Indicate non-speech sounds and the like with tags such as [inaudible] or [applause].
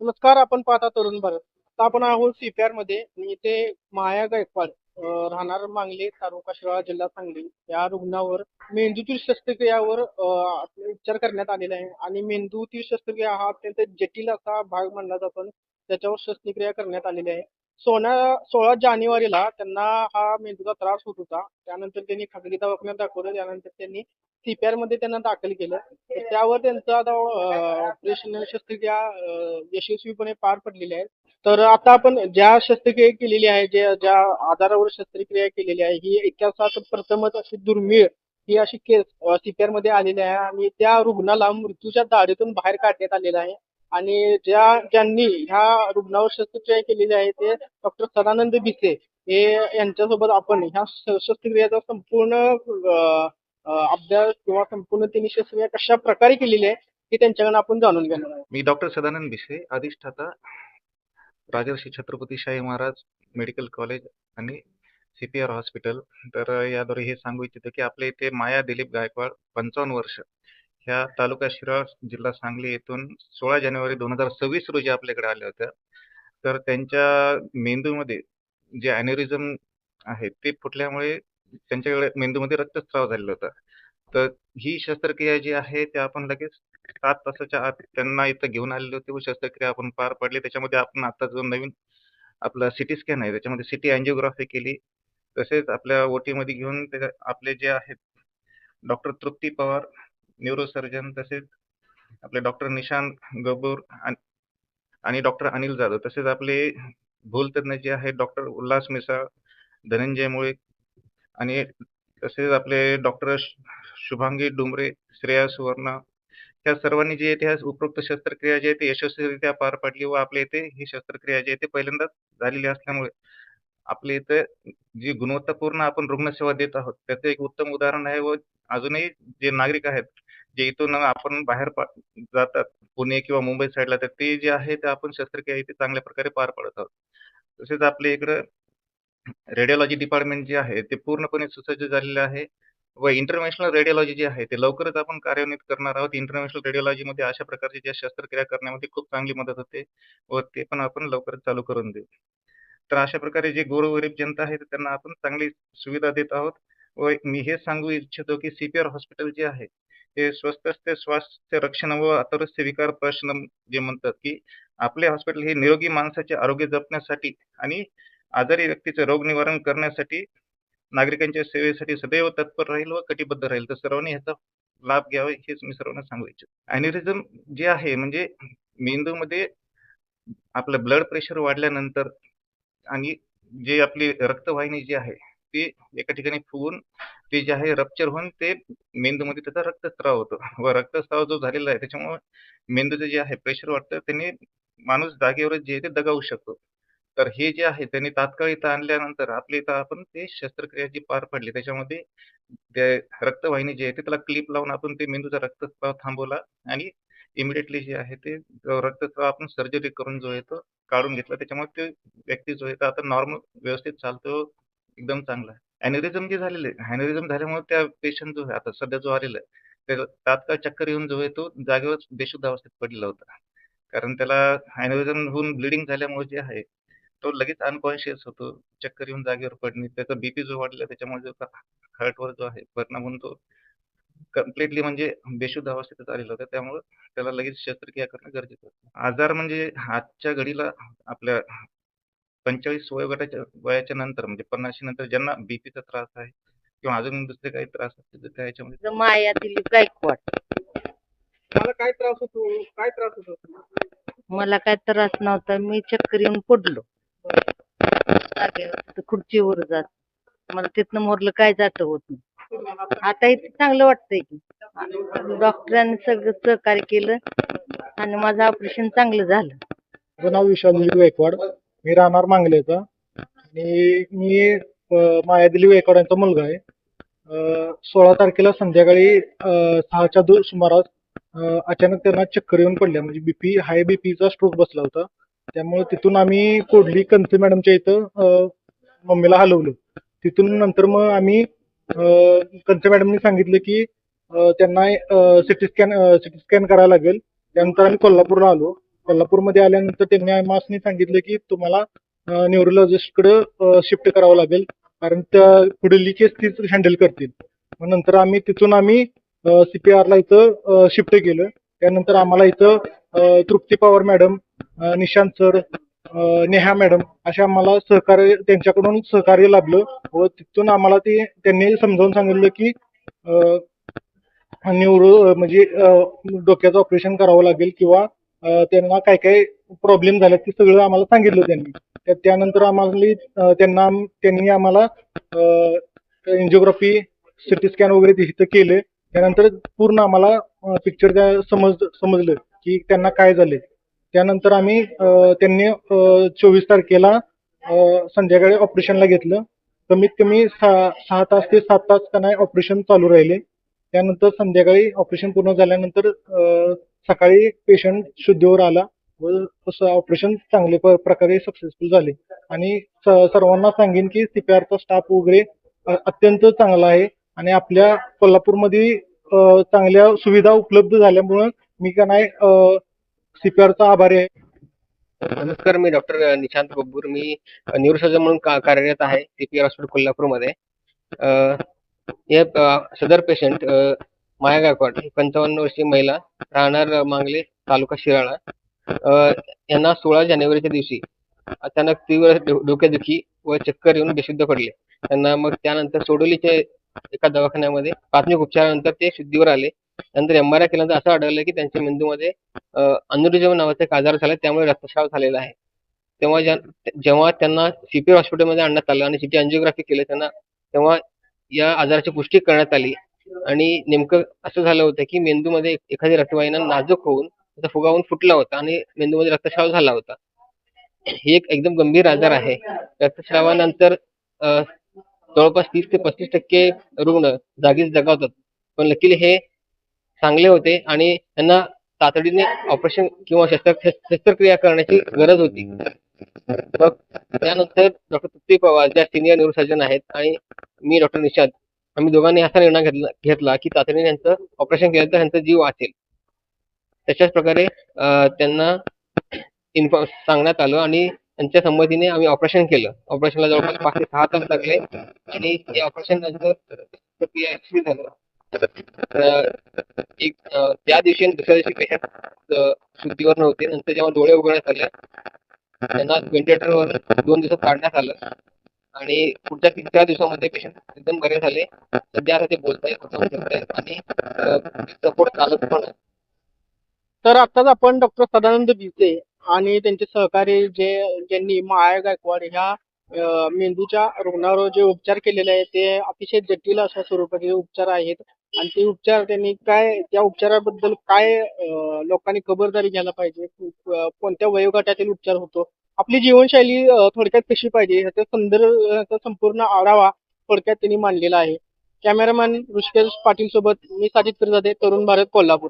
नमस्कार आपण पाहता तरुण भारत. आता आपण आहोत सीपीआरमध्ये इथे माया गायकवाड राहणार मांगले तालुका शिराळा जिल्हा सांगली. या रुग्णावर मेंदूतील शस्त्रक्रियावर उपचार करण्यात आलेला आहे आणि मेंदूतील शस्त्रक्रिया हा अत्यंत जटिल असा भाग मानला जातो त्याच्यावर शस्त्रक्रिया करण्यात आलेली आहे. सोळा सोळा जानेवारीला त्यांना हा मेंदूचा त्रास होत होता. त्यानंतर त्यांनी खाजगी दवाखान्यात दाखवलं. त्यानंतर त्यांनी सीपीआरमध्ये त्यांना दाखल केलं. त्यावर त्यांचं आता ऑपरेशन शस्त्रक्रिया यशस्वीपणे पार पडलेली आहे. तर आता आपण ज्या शस्त्रक्रिया केलेली आहे ज्या ज्या आधारावर शस्त्रक्रिया केलेली आहे ही इतिहासात प्रथमच अशी दुर्मिळ ही अशी केस सीपीआरमध्ये आलेली आहे. आणि त्या रुग्णाला मृत्यूच्या दाढीतून बाहेर काढण्यात आलेलं आहे. आणि ज्या ज्यांनी ह्या रुग्णावर शस्त्रक्रिया केलेली आहे ते डॉक्टर सदानंद भिसे हे यांच्यासोबत आपण ह्या शस्त्रक्रियाचा संपूर्ण अभ्यास किंवा संपूर्ण त्यांनी शस्त्रक्रिया कशा प्रकारे केलेली आहे हे त्यांच्याकडून आपण जाणून घेणार आहे मी डॉक्टर सदानंद भिसे अधिष्ठाता राजर्षी छत्रपती शाही महाराज मेडिकल कॉलेज आणि सी पी आर हॉस्पिटल. तर याद्वारे हे सांगू इच्छितो की आपल्या इथे माया दिलीप गायकवाड पंचावन्न वर्ष ह्या तालुका शिराळ जिल्हा सांगली येथून सोळा जानेवारी दोन हजार सव्वीस रोजी आपल्याकडे आल्या होत्या. तर त्यांच्या मेंदूमध्ये जे अॅन्युरिझम आहे ते फुटल्यामुळे त्यांच्याकडे मेंदूमध्ये रक्तस्राव झालेला होता. तर ही शस्त्रक्रिया जी आहे ते आपण लगेच सात तासाच्या आत त्यांना इथं घेऊन आलेले होते. व शस्त्रक्रिया आपण पार पडली. त्याच्यामध्ये आपण आता जो नवीन आपला सिटी स्कॅन आहे त्याच्यामध्ये सिटी अँजिओग्राफी केली. तसेच आपल्या ओटीमध्ये घेऊन आपले जे आहेत डॉक्टर तृप्ती पवार न्यूरोसर्जन तसेच आपले डॉक्टर निशांत गबूर आणि- डॉक्टर अनिल जाधव तसेच आपले भूलतज्ञ जे आहेत डॉक्टर उल्हास मिसाळ धनंजय मुळे आणि तसेच आपले डॉक्टर शुभांगी डुमरे श्रेया सुवर्णा त्या सर्वांनी जे इतिहास उपरोक्त शस्त्रक्रिया जी आहे ते यशस्वीरित्या पार पाडली व आपल्या इथे ही शस्त्रक्रिया जी आहे ते पहिल्यांदाच झालेली असल्यामुळे आपल्या इथे जी गुणवत्तापूर्ण आपण रुग्णसेवा देत आहोत त्याचं एक उत्तम उदाहरण आहे व अजूनही जे नागरिक आहेत जे इथून आपण बाहेर जातात पुणे किंवा मुंबई साईडला तर ते जे आहे ते आपण शस्त्रक्रिया इथे चांगल्या प्रकारे पार पाडत आहोत. तसेच आपल्या इकडं रेडिओलॉजी डिपार्टमेंट जे आहे ते पूर्णपणे सुसज्ज झालेले आहे व इंटरनॅशनल रेडिओलॉजी जी आहे ते लवकरच आपण कार्यान्वित करणार आहोत. इंटरनॅशनल रेडिओलॉजीमध्ये अशा प्रकारची ज्या शस्त्रक्रिया करण्यामध्ये खूप चांगली मदत होते व ते पण आपण लवकरच चालू करून देऊ. तर अशा प्रकारे जे गोरगरीब जनता आहे त्यांना आपण चांगली सुविधा देत आहोत व मी हे सांगू इच्छितो की सीपीआर हॉस्पिटल जे आहे ते स्वस्त असते स्वास्थ्य रक्षण व आतरस्य विकार प्रश्न जे म्हणतात की आपले हॉस्पिटल हे निरोगी माणसाचे आरोग्य जपण्यासाठी आणि आजारी व्यक्तीचे रोग निवारण करण्यासाठी नागरिकांच्या सेवेसाठी सदैव तत्पर राहील व कटिबद्ध राहील. तर सर्वांनी ह्याचा लाभ घ्यावा हेच मी सर्वांना सांगू इच्छितो. अॅन्युरिझम जे आहे म्हणजे मेंदूमध्ये आपलं ब्लड प्रेशर वाढल्यानंतर आणि जे आपली रक्तवाहिनी जी आहे ते एका ठिकाणी फुगून ते जे आहे रप्चर होऊन ते मेंदूमध्ये त्याचा रक्तस्राव होतो. [laughs] व रक्तस्राव जो झालेला आहे त्याच्यामुळे मेंदूचं जे आहे प्रेशर वाटतं त्याने माणूस जागेवरच जे आहे ते दगावू शकतो. तर हे जे आहे त्यांनी तात्काळ इथं आणल्यानंतर आपल्या इथं आपण ते शस्त्रक्रिया जी पार पडली त्याच्यामध्ये ते रक्तवाहिनी जी आहे ते त्याला क्लिप लावून आपण ते मेंदूचा रक्तस्राव थांबवला आणि इमिडिएटली जे आहे ते रक्तस्त्राव रक्तस्राव आपण सर्जरी करून जो आहे तो काढून घेतला. त्याच्यामुळे ते व्यक्ती जो आहे आता नॉर्मल व्यवस्थित चालतो एकदम चांगला आहे. अॅन्युरिझम जे झालेलं आहे अॅन्युरिझम झाल्यामुळे त्या पेशंट जो आहे आता सध्या जो आलेला आहे त्याला तात्काळ चक्कर येऊन जो आहे तो जागेवर बेशुद्ध अवस्थेत पडलेला होता. कारण त्याला अॅन्युरिझम होऊन ब्लिडिंग झाल्यामुळे जे आहे तो लगेच अनकॉन्शियस होतो. चक्कर येऊन जागेवर पडणे त्याचा बीपी जो वाढला त्याच्यामुळे जो हार्टवर जो आहे परिणाम होऊन तो कम्प्लिटली म्हणजे बेशुद्ध अवस्थेतच आलेला होता. त्यामुळे त्याला लगेच शस्त्रक्रिया करणं गरजेचं होतं. आजार म्हणजे आजच्या घडीला आपल्या पंचेचाळीस वयोगटाच्या वयाच्या नंतर म्हणजे पन्नाशी नंतर ज्यांना बीपीचा त्रास आहे किंवा अजून दुसरे काही त्रास असतील तर त्याच्यामध्ये माझं माया दिलीप गायकवाड मला काय त्रास होतो? काय त्रास होतो? मला काय त्रास नव्हता. मी चक्कर येऊन पडलो. जागेवर खुर्चीवर जात. मला तिथनं मोरलं काय जात होत नाही. आता इथे चांगलं वाटतंय की. डॉक्टरांनी सगळं सहकार्य केलं आणि माझं ऑपरेशन चांगलं झालं. माझं नाव विशाल गायकवाड मी राहणार मांगलेचा. आणि मी मायादिली माया यांचा मुलगा आहे. सोळा तारखेला संध्याकाळी सहाच्या दो सुमारास अचानक त्यांना चक्कर येऊन पडल्या. म्हणजे बीपी हाय बीपीचा स्ट्रोक बसला होता. त्यामुळे तिथून आम्ही कोडली कंचे मॅडमच्या इथं मम्मीला हलवलं. तिथून नंतर मग आम्ही अं, कंचे मॅडमनी सांगितलं की त्यांना सिटी स्कॅन सिटी स्कॅन करायला लागेल. त्यानंतर आम्ही कोल्हापूरला आलो. कोल्हापूरमध्ये आल्यानंतर त्यांनी मासने सांगितलं की तुम्हाला न्यूरोलॉजिस्टकडे शिफ्ट करावं लागेल. कारण त्या पुढील केस तीच हँडल करतील. मग नंतर आम्ही तिथून आम्ही सीपीआरला इथं शिफ्ट केलं. त्यानंतर आम्हाला इथं Trupti Pawar madam Nishant sir Neha madam अशा आम्हाला सहकार्य त्यांच्याकडून सहकार्य लाभलं व तिथून आम्हाला ते त्यांनी समजावून सांगितलं की न्यूरो म्हणजे डोक्याचं ऑपरेशन करावं लागेल किंवा त्यांना काय काय प्रॉब्लेम झाला ते सगळं आम्हाला सांगितलं त्यांनी. त्या- त्यानंतर आम्हाला त्यांना त्यांनी आम्हाला एन्जिओग्राफी सिटी स्कॅन वगैरे तिथं केले. त्यानंतर पूर्ण आम्हाला पिक्चर समज समजलं की त्यांना काय झाले. त्यानंतर आम्ही त्यांनी चोवीस तारखेला संध्याकाळी ऑपरेशनला घेतलं. कमीत कमी सहा सहा तास ते सात तास का ऑपरेशन चालू राहिले. त्यानंतर संध्याकाळी ऑपरेशन पूर्ण झाल्यानंतर सकाळी पेशंट शुद्धीवर आला व ऑपरेशन चांगले प्रकारे सक्सेसफुल झाले. आणि सर्वांना सांगेन की सीपीआरचा स्टाफ वगैरे अत्यंत चांगला आहे आणि आपल्या कोल्हापूरमध्ये चांगल्या सुविधा उपलब्ध झाल्यामुळं मी का नाही सीपीआरचा आभारी आहे. नमस्कार मी डॉक्टर निशांत बब्बूर मी न्यूरोसर्जन म्हणून कार्यरत आहे सीपीआर हॉस्पिटल कोल्हापूरमध्ये. हे सदर पेशंट माया गायकवाड पंचावन्न वर्षीय महिला राहणार मांगले तालुका शिराळा. यांना सोळा जानेवारीच्या दिवशी अचानक तीव्र डोक्यादुखी डोकेदुखी व चक्कर येऊन बेशुद्ध पडले. त्यांना मग त्यानंतर सोडोलीच्या एका दवाखान्यामध्ये प्राथमिक उपचारानंतर ते शुद्धीवर आले. नंतर एम आर आय केल्यानंतर असं आढळलं की त्यांच्या मेंदूमध्ये अनुरिजम नावाचा एक आजार झाला त्यामुळे रक्तस्राव झालेला आहे. तेव्हा ज्या- जेव्हा त्यांना सीपीआर हॉस्पिटलमध्ये आणण्यात आलं आणि सिटी अँजिओग्राफी केलं त्यांना तेव्हा या आजाराची पुष्टी करण्यात आली. आणि नेमकं असं झालं होतं की मेंदूमध्ये एखादी रक्तवाहिना नाजूक होऊन त्याचा फुगावून फुटला होता आणि मेंदूमध्ये रक्तस्राव झाला होता. हे एक एकदम गंभीर आजार आहे. रक्तस्रावानंतर जवळपास तीस ते पस्तीस टक्के रुग्ण जागीच जगावतात. पण लकीली हे चांगले होते आणि त्यांना तातडीने ऑपरेशन किंवा शस्त्र शस्त्रक्रिया करण्याची गरज होती. मग त्यानंतर डॉक्टर तृप्ती पवार ज्या सिनियर न्यूरोसर्जन आहेत आणि मी डॉक्टर निषाद आम्ही दोघांनी असा निर्णय घेतला घेतला की तातडीने यांचं ऑपरेशन केलं तर त्यांचा जीव वाचेल. तशाच प्रकारे त्यांना इन्फॉर्म सांगण्यात आलं आणि त्यांच्या संमतीने आम्ही ऑपरेशन केलं. ऑपरेशनला जवळपास पाच ते सहा तास लागले आणि ते ऑपरेशन नंतर यशस्वी झालं. एक त्या दिवशी आणि दुसऱ्या दिवशी पेशंट शुद्धीवर नव्हते. नंतर जेव्हा डोळे उघडण्यात आले त्यांना व्हेंटिलेटरवर दोन दिवसात काढण्यात आलं. आणि पुढच्या तीन चार दिवसामध्ये पेशंट एकदम बरे झाले. सध्या आता ते बोलतायत स्वतःहून आणि सपोर्ट चालत पण तर आताच आपण डॉक्टर सदानंद भिसे आणि त्यांचे सहकारी जे ज्यांनी माया गायकवाड ह्या मेंदूच्या रुग्णावर जे उपचार केलेले आहेत ते अतिशय जटिल अशा स्वरूपाचे उपचार आहेत. आणि ते उपचार त्यांनी काय त्या उपचाराबद्दल काय लोकांनी खबरदारी घ्यायला पाहिजे? कोणत्या वयोगटातील उपचार होतो? आपली जीवनशैली थोडक्यात कशी पाहिजे ह्याचा संदर्भ संपूर्ण आढावा थोडक्यात त्यांनी मांडलेला आहे. कॅमेरामॅन ऋषिकेश पाटील सोबत मी साजिद फिरजादे तरुण भारत कोल्हापूर.